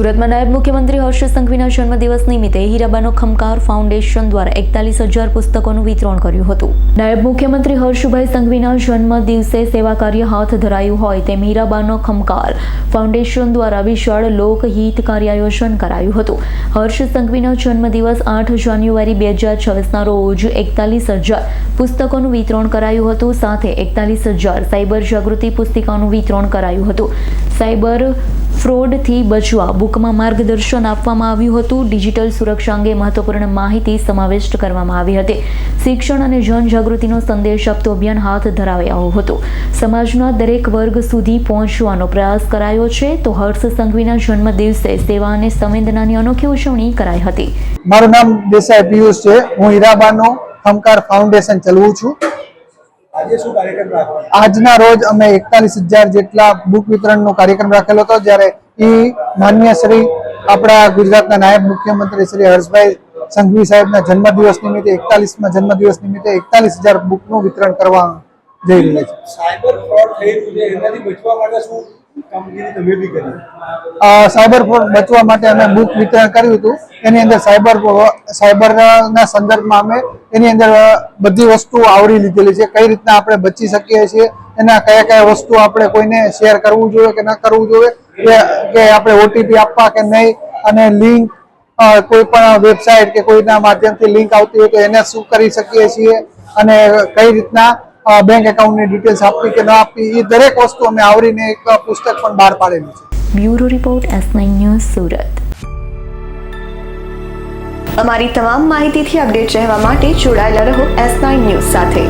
સુરતમાં નાયબ મુખ્યમંત્રી હર્ષ સંઘવીના જન્મદિવસ નિમિત્તે હીરાબાનો ખમકાર ફાઉન્ડેશન દ્વારા એકતાલીસ હજાર પુસ્તકોનું વિતરણ કર્યું હતું. નાયબ મુખ્યમંત્રી હર્ષભાઈ સંઘવીના જન્મ દિવસે સેવા કાર્ય હાથ ધરાયું હોય તેમ હીરાબાનો ખમકાર ફાઉન્ડેશન દ્વારા વિશાળ લોકહિત આયોજન કરાયું હતું. હર્ષ સંઘવીનો જન્મદિવસ આઠ જાન્યુઆરી બે હજાર છવ્વીસના રોજ એકતાલીસ હજાર પુસ્તકોનું વિતરણ કરાયું હતું. સાથે એકતાલીસ હજાર સાયબર જાગૃતિ પુસ્તિકાનું વિતરણ કરાયું હતું. સાયબર ફ્રોડથી બચવા બુકમાં માર્ગદર્શન આપવામાં આવ્યું હતું. ડિજિટલ સુરક્ષા અંગે મહત્વપૂર્ણ માહિતી સમાવિષ્ટ કરવામાં આવી હતી. શિક્ષણ અને જનજાગૃતિનો સંદેશ આપતો અભિયાન હાથ ધરાવ્યો હતો. સમાજના દરેક વર્ગ સુધી પહોંચવાનો પ્રયાસ કરાયો છે. તો હર્ષ સંઘવીના જન્મ દિવસે સેવા અને સંવેદનાની અનોખી ઉજવણી કરાઈ હતી. મારું નામ દેસાઈ પિયુષ છે. હું હીરાબાનો ખમકાર ફાઉન્ડેશન ચલાવું છું આજે શું કાર્યક્રમ રાખવાનો આજના રોજ અમે એકતાલીસ હજાર જેટલા બુક વિતરણનો કાર્યક્રમ રાખેલો હતો જ્યારે એ માન્ય શ્રી આપણા ગુજરાતના નાયબ મુખ્યમંત્રી શ્રી હર્ષભાઈ સંઘવી સાહેબના જન્મદિવસ નિમિત્તે એકતાલીસમાં જન્મદિવસ નિમિત્તે એકતાલીસ હજાર બુકનું વિતરણ કરવા જઈ રહ્યા છે. સાયબર ફ્રોડ થઈ રહ્યું છે એનાથી બચવા માટે શું સાયબર ફ્રોડ બચવા માટે અમે બુક વિતરણ કર્યું હતું. એની અંદર સાયબર સાયબરના સંદર્ભમાં અમે એની અંદર બધી વસ્તુઓ આવરી લીધેલી છે. કઈ રીતના આપણે બચી શકીએ છીએ, એના કયા કયા વસ્તુ આપણે કોઈને શેર કરવું જોઈએ કે ન કરવું જોઈએ, કે આપણે ઓટીપી આપવા કે નહીં, અને લિંક કોઈ પણ વેબસાઇટ કે કોઈના માધ્યમથી લિંક આવતી હોય તો એને શું કરી શકીએ છીએ, અને કઈ રીતના બેંક એકાઉન્ટની ડિટેલ્સ આપવી કે ન આપવી એ દરેક વસ્તુ અમે આવરીને એક પુસ્તક પણ બહાર પાડેલું છે. Bureau report S nine news Surat. અમારી તમામ માહિતીથી અપડેટ રહેવા માટે જોડાયેલા રહો એસ નાઇન ન્યૂઝ સાથે.